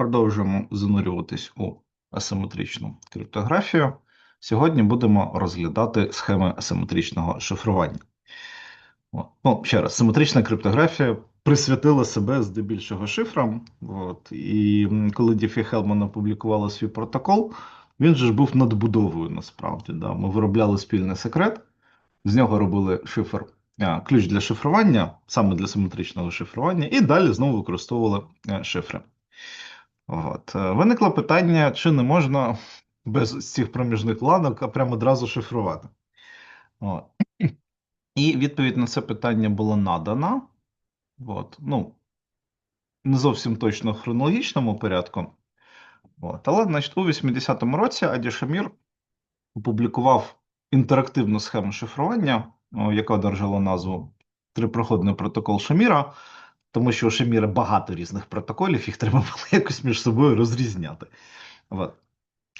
Продовжуємо занурюватись у асиметричну криптографію. Сьогодні будемо розглядати схеми асиметричного шифрування. Ну, ще раз, симетрична криптографія присвятила себе здебільшого шифрам. От. І коли Діфі Хелман опублікувала свій протокол, він же ж був надбудовою насправді. Да? Ми виробляли спільний секрет, з нього робили шифр, ключ для шифрування, саме для симетричного шифрування, і далі знову використовували е, шифри. От. е, Виникло питання, чи не можна без цих проміжних ланок, прямо одразу шифрувати. От. І відповідь на це питання була надана. От. Ну, не зовсім точно в хронологічному порядку. От. Але, значить, у 80-му році Аді Шамір опублікував інтерактивну схему шифрування, яка одержала назву Трипроходний протокол Шаміра, тому що у Шаміра багато різних протоколів, їх треба було якось між собою розрізняти. От.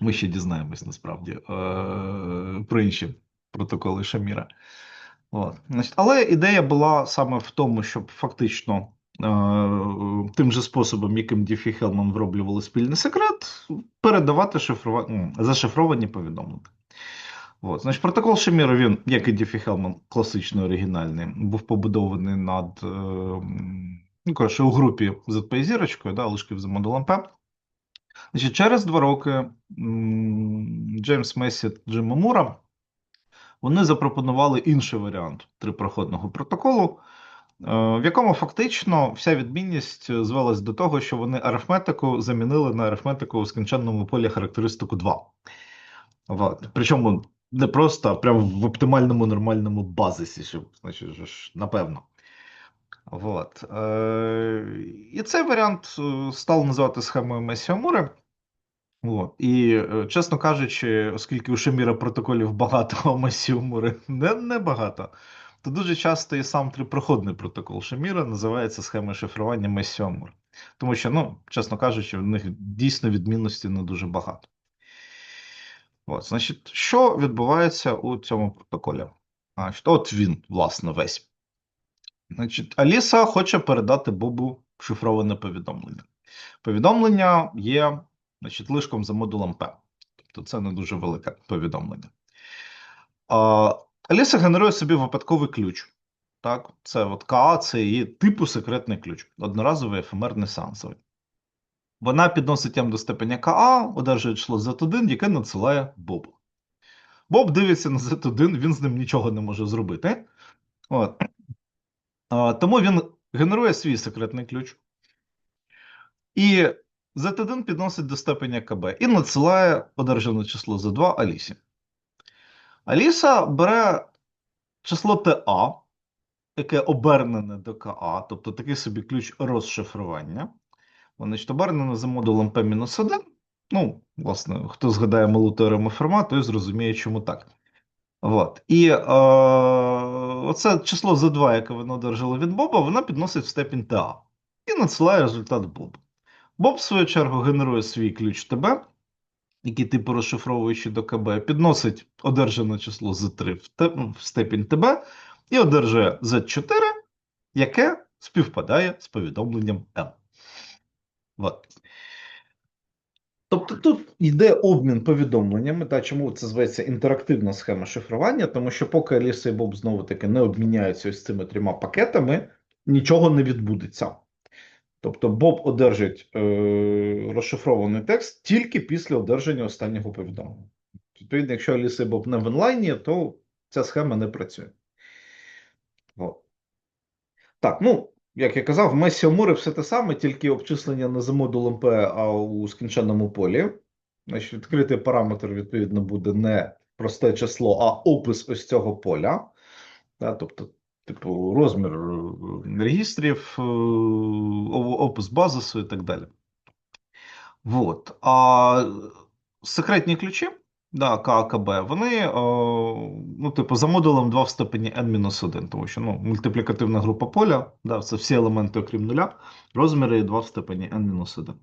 Ми ще дізнаємось насправді е- про інші протоколи Шаміра. От. Але ідея була саме в тому, щоб фактично е- тим же способом, яким Діфі Хелман вроблювали спільний секрет, передавати шифрова... зашифровані повідомлення. От. Значить, протокол Шаміра, він, як і Діфі Хелман, класичний оригінальний, був побудований над е, ну, коротше, у групі ZP зірочкою, да, лишків за модулем П. Значить, через два роки Джеймс Месі та Джима Мура вони запропонували інший варіант трипроходного протоколу, е, в якому фактично вся відмінність звелась до того, що вони арифметику замінили на арифметику у скінченному полі характеристику 2. От. Причому не просто, а прямо в оптимальному нормальному базисі, що, значить, ж, напевно. От. Е, і цей варіант е, став називати схемою Месіо Мури. От. І, е, чесно кажучи, оскільки у Шаміра протоколів багато, а у Месіо Мури не, не багато, то дуже часто і сам трипроходний протокол Шаміра називається схемою шифрування Месіо Мури. Тому що, ну, чесно кажучи, в них дійсно відмінності не дуже багато. От, значить, що відбувається у цьому протоколі? Значить, от він, власне, весь. Значить, Аліса хоче передати Бобу шифроване повідомлення. Повідомлення є значить, лишком за модулем P. Тобто це не дуже велике повідомлення. А, Аліса генерує собі випадковий ключ. Так, це от КА, це її типу секретний ключ, одноразовий ефемерний сеансовий. Вона підносить М до степеня КА, одержує число Z1, яке надсилає Бобу. Боб дивиться на Z1, він з ним нічого не може зробити. От. А, тому він генерує свій секретний ключ. І Z1 підносить до степеня КБ і надсилає одержане число Z2 Алісі. Аліса бере число TA, яке обернене до КА, тобто такий собі ключ розшифрування. Значить, обернене за модулем P-1. Ну, власне, хто згадає малу теорему Ферма, той зрозуміє, чому так. От. І е, оце число Z2, яке вона одержала від Боба, вона підносить в степінь TA і надсилає результат Бобу. Боб, в свою чергу, генерує свій ключ ТБ, який типу розшифровуючи до КБ, підносить одержане число Z3 в, те, в степінь ТБ і одержує Z4, яке співпадає з повідомленням M. От. Тобто тут йде обмін повідомленнями, та чому це зветься інтерактивна схема шифрування, тому що поки Аліса і Боб знову таки не обміняються ось цими трьома пакетами, нічого не відбудеться. Тобто Боб одержить е, розшифрований текст тільки після одержання останнього повідомлення. Відповідно, якщо Аліса і Боб не в онлайні, то ця схема не працює. От. Так, ну, як я казав, в Месі Омури все те саме, тільки обчислення не за модулем P, а у скінченому полі. Значить, відкритий параметр, відповідно, буде не просте число, а опис ось цього поля. Тобто, типу, розмір е, регістрів, е, опис базису і так далі. Вот. А секретні ключі, да, КАКБ, вони, о, ну, типу, за модулем 2 в степені n-1, тому що ну, мультиплікативна група поля, да, це всі елементи, окрім нуля, розміри 2 в степені n-1.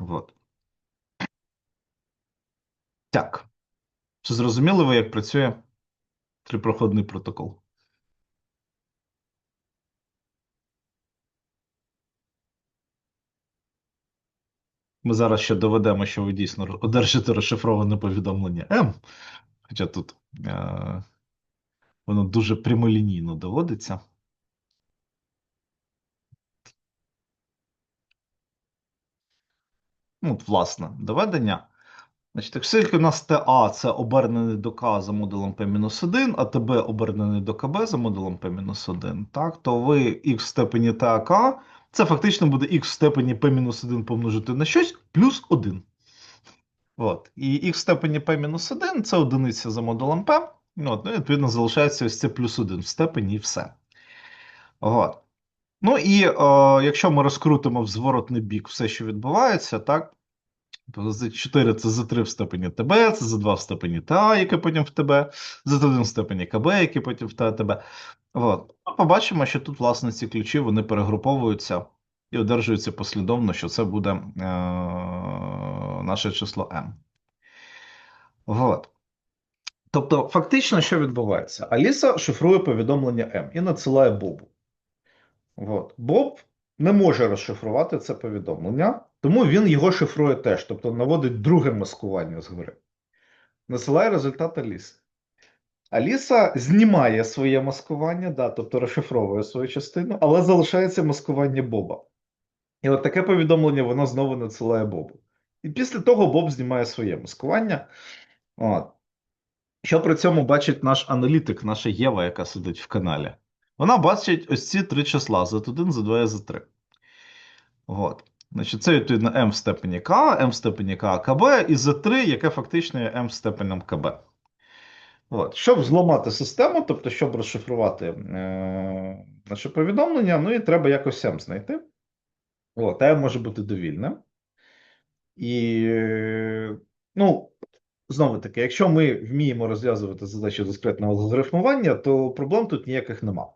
Вот. Так. Чи зрозуміли ви, як працює трипроходний протокол? Ми зараз ще доведемо, що ви дійсно одержите розшифроване повідомлення М. Хоча тут е, воно дуже прямолінійно доводиться. Ну, от, власне, доведення. Значить, оскільки у нас TA це обернений до К за модулем P-1, а ТБ обернений до КБ за модулем P-1, так, то ви х в степені ТАК, це фактично буде х в степені P-1 помножити на щось плюс 1. От. І х в степені P-1 це одиниця за модулем P. От, ну, відповідно, залишається ось це плюс 1 в степені і все. От. Ну і о, якщо ми розкрутимо в зворотний бік все, що відбувається, так, за 4 це за 3 в степені ТБ, це за 2 в степені ТА, яке потім в ТБ, за 1 в степені КБ, який потім в ТА-ТБ. Ми побачимо, що тут, власне, ці ключі вони перегруповуються і одержуються послідовно, що це буде е, наше число m. От. Тобто, фактично, що відбувається? Аліса шифрує повідомлення M і надсилає Бобу. От. Боб не може розшифрувати це повідомлення, тому він його шифрує теж, тобто наводить друге маскування згори. Насилає результат Аліси. Аліса знімає своє маскування, да, тобто розшифровує свою частину, але залишається маскування Боба. І от таке повідомлення воно знову надсилає Бобу. І після того Боб знімає своє маскування. От. Що при цьому бачить наш аналітик, наша Єва, яка сидить в каналі? Вона бачить ось ці три числа: Z1, Z2 і Z3. От. Значить, це відповідно m в степені К, m в степені К КБ і Z3, яке фактично є m степенем КБ. От. Щоб зламати систему, тобто, щоб розшифрувати е- наше повідомлення, ну і треба якось m знайти. От, m може бути довільним. І, ну, знову таки, якщо ми вміємо розв'язувати задачі дискретного алгоритмування, то проблем тут ніяких нема.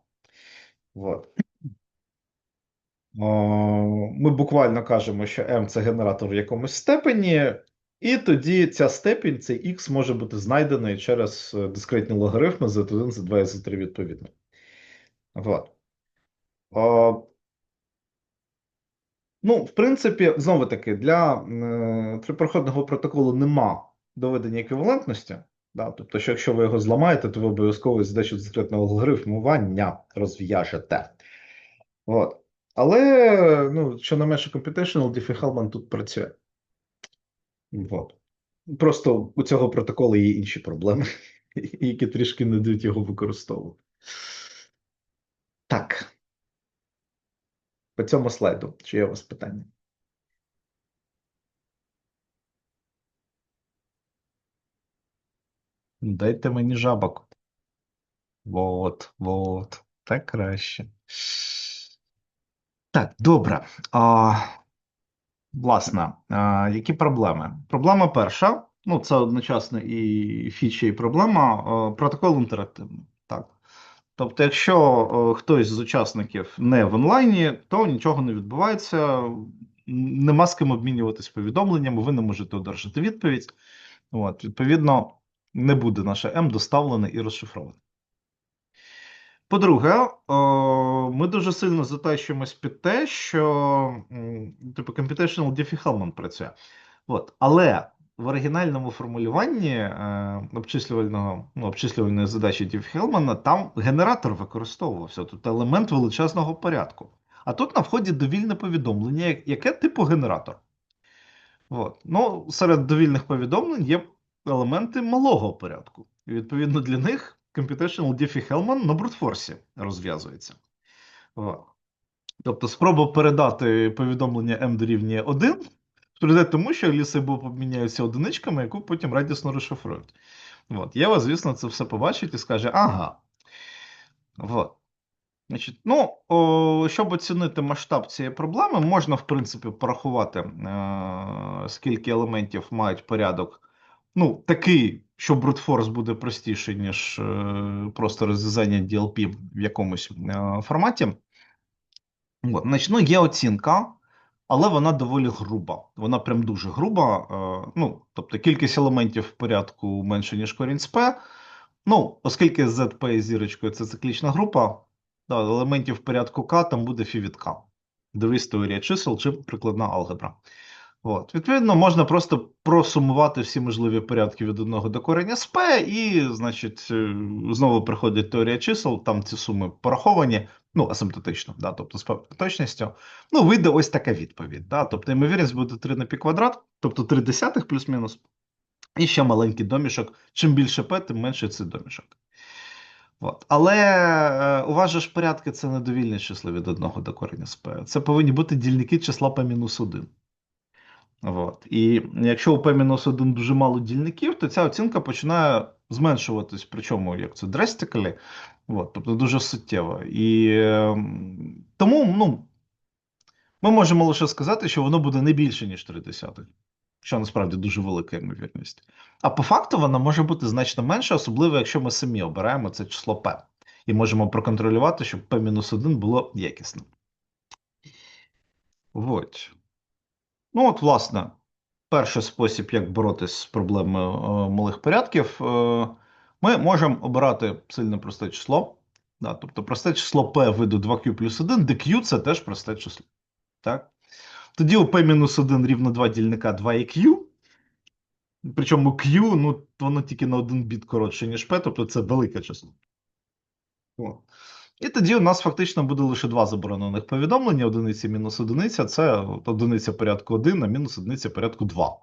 От. Ми буквально кажемо, що m це генератор в якомусь степені, і тоді ця степінь, цей x, може бути знайдений через е, дискретні логарифми z1, z2 і z3 відповідно. От. О, Ну, в принципі, знову таки, для е, трипроходного протоколу нема доведення еквівалентності. Да? Тобто, що якщо ви його зламаєте, то ви обов'язково задачу дискретного алгоритмування розв'яжете. От. Але, ну, що не менше computational, Diffie-Hellman тут працює. От. Просто у цього протоколу є інші проблеми, які трішки не дають його використовувати. Так. По цьому слайду, чи є у вас питання? Дайте мені жабок. Вот, вот. Так краще. Так, добре. А, Власне, а, які проблеми? Проблема перша. Ну, це одночасно і фіча, і проблема. Протокол інтерактивний. Так. Тобто, якщо о, хтось з учасників не в онлайні, то нічого не відбувається, нема з ким обмінюватись повідомленнями, ви не можете одержати відповідь. От, відповідно, не буде наше М доставлене і розшифроване. По-друге, ми дуже сильно затащуємось під те, що типу Computational Diffie-Hellman працює. От. Але в оригінальному формулюванні е, обчислювального, ну, обчислювальної задачі Diffie-Hellman там генератор використовувався, тобто елемент величезного порядку. А тут на вході довільне повідомлення, яке типу генератор. От. Ну, серед довільних повідомлень є елементи малого порядку. І відповідно для них Computational Diffie-Hellman на брутфорсі розв'язується. Тобто спроба передати повідомлення m дорівнює 1 прийде тому, що ліси Боб обміняються одиничками, яку потім радісно розшифрують. От. Єва, звісно, це все побачить і скаже: ага. От. Значить, ну, о, щоб оцінити масштаб цієї проблеми, можна, в принципі, порахувати, е, скільки елементів мають порядок. Ну, такий, що брутфорс буде простіший, ніж е, просто розв'язання DLP в якомусь е, форматі. От, значить, ну, є оцінка, але вона доволі груба. Вона прям дуже груба. Е, ну, тобто кількість елементів в порядку менше, ніж корінь з P. Ну, оскільки ZP є зірочкою це циклічна група, да, елементів в порядку К там буде фі від К. Дивись теорія чисел чи прикладна алгебра. От. Відповідно, можна просто просумувати всі можливі порядки від 1 до корення P, і, значить, е, знову приходить теорія чисел, там ці суми пораховані, ну, асимптотично, да, тобто з точністю. Ну, вийде ось така відповідь. Да, Тобто, ймовірність буде 3 на пі квадрат, тобто 3 десятих плюс-мінус. І ще маленький домішок. Чим більше P, тим менше цей домішок. От. Але е, ж порядки це не довільне число від 1 до корення P. Це повинні бути дільники числа P-1. От. І якщо у P-1 дуже мало дільників, то ця оцінка починає зменшуватись, причому як це drastically, от, тобто дуже суттєво. І е, тому ну, ми можемо лише сказати, що воно буде не більше, ніж 3 десятих, що насправді дуже велика ймовірність. А по факту вона може бути значно менше, особливо якщо ми самі обираємо це число P. І можемо проконтролювати, щоб P-1 було якісним. От. Ну, от, власне, перший спосіб, як боротися з проблемою е, малих порядків, е, ми можемо обирати сильно просте число. Да, тобто просте число P виду 2Q плюс 1, де Q це теж просте число. Так? Тоді у P-1 рівно 2 дільника 2 і Q. Причому Q, ну, воно тільки на один біт коротше, ніж P, тобто це велике число. О. І тоді у нас фактично буде лише два заборонених повідомлення: одиниця мінус одиниця це одиниця порядку 1, а мінус одиниця порядку 2.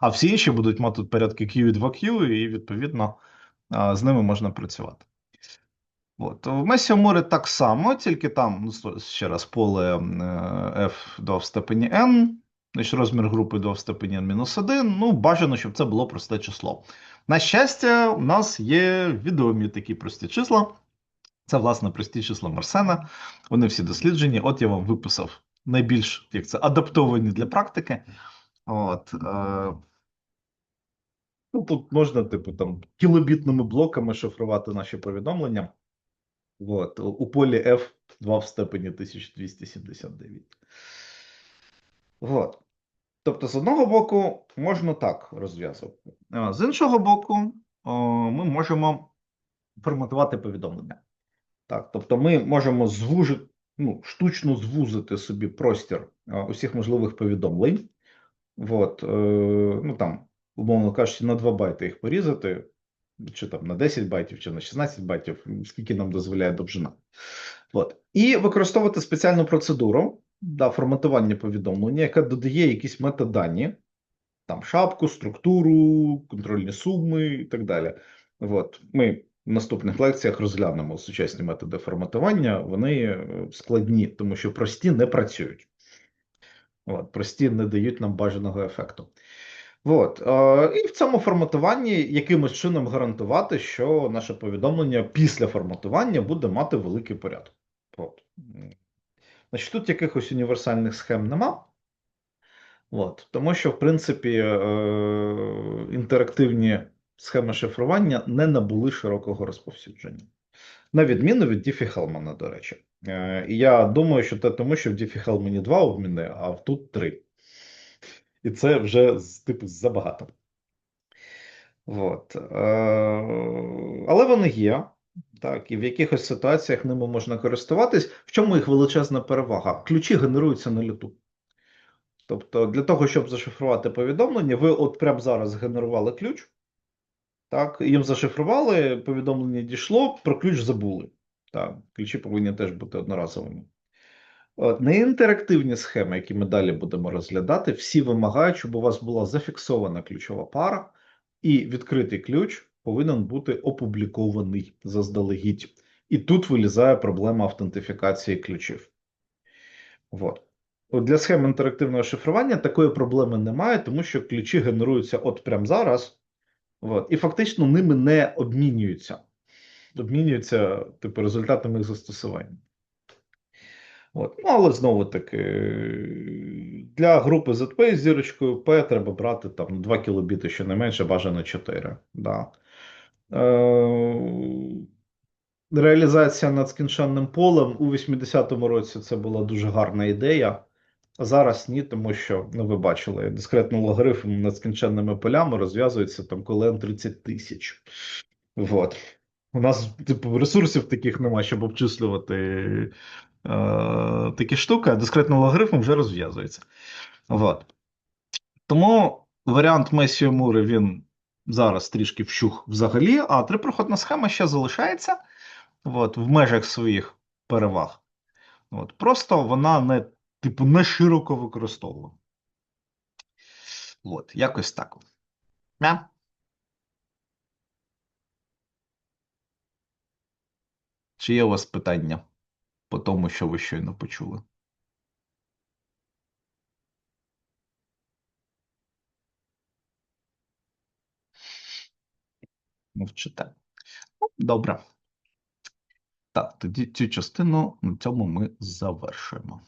А всі інші будуть мати порядки Q і 2Q, і відповідно з ними можна працювати. От. В Месі Амури так само, тільки там, ну, ще раз, поле F до в степені N, значить розмір групи до в степені N-1. Ну, бажано, щоб це було просте число. На щастя, у нас є відомі такі прості числа. Це, власне, прості числа Марсена. Вони всі досліджені. От я вам виписав найбільш як це, адаптовані для практики. От, е, ну, Тут можна, типу, там, кілобітними блоками шифрувати наші повідомлення. От, у полі F 2 в степені 1279. От. Тобто, з одного боку, можна так розв'язувати. З іншого боку, ми можемо форматувати повідомлення. Так, Тобто ми можемо звужити, ну, штучно звузити собі простір а, усіх можливих повідомлень. От, е, ну там, умовно кажучи, на 2 байти їх порізати, чи там на 10 байтів, чи на 16 байтів, скільки нам дозволяє довжина. От. І використовувати спеціальну процедуру да, форматування повідомлення, яка додає якісь метадані, там шапку, структуру, контрольні суми і так далі. От. Ми наступних лекціях розглянемо сучасні методи форматування. Вони е, складні, тому що прості не працюють. От, Прості не дають нам бажаного ефекту. От, е, І в цьому форматуванні якимось чином гарантувати, що наше повідомлення після форматування буде мати великий порядок. От. Значить, Тут якихось універсальних схем нема. От, Тому що, в принципі, е, інтерактивні схеми шифрування не набули широкого розповсюдження. На відміну від Діфі Хелмана, до речі. Е, і я думаю, що це тому, що в Діфі Хелмані два обміни, а тут три. І це вже типу забагато. От. Е, але вони є. Так, і в якихось ситуаціях ними можна користуватись. В чому їх величезна перевага? Ключі генеруються на літу. Тобто, для того, щоб зашифрувати повідомлення, ви от прямо зараз генерували ключ, так, їм зашифрували, повідомлення дійшло, про ключ забули. Так, Ключі повинні теж бути одноразовими. Неінтерактивні схеми, які ми далі будемо розглядати, всі вимагають, щоб у вас була зафіксована ключова пара, і відкритий ключ повинен бути опублікований заздалегідь. І тут вилізає проблема автентифікації ключів. От Для схем інтерактивного шифрування такої проблеми немає, тому що ключі генеруються от прямо зараз. От. І фактично ними не обмінюються. Обмінюються типу, результатами їх застосування. От. Ну, але знову таки, для групи ZP з зірочкою P треба брати там 2 кілобіти щонайменше, бажано 4. Да. Е, Реалізація над скінченним полем у 80-му році це була дуже гарна ідея. Зараз ні, тому що ну ви бачили, дискретний логарифм над скінченними полями розв'язується там коли N 30 тисяч. Вот. У нас, типу, ресурсів таких немає, щоб обчислювати е, такі штуки, а дискретний логарифм вже розв'язується. Вот. Тому варіант Месіо Мури він зараз трішки вщух взагалі, а трипроходна схема ще залишається от, в межах своїх переваг. От, просто вона не, типу, не широко використовувана. От, якось так. Мя. Чи є у вас питання по тому, що ви щойно почули? Мовчите. Ну, добре. Так, тоді цю частину на цьому ми завершуємо.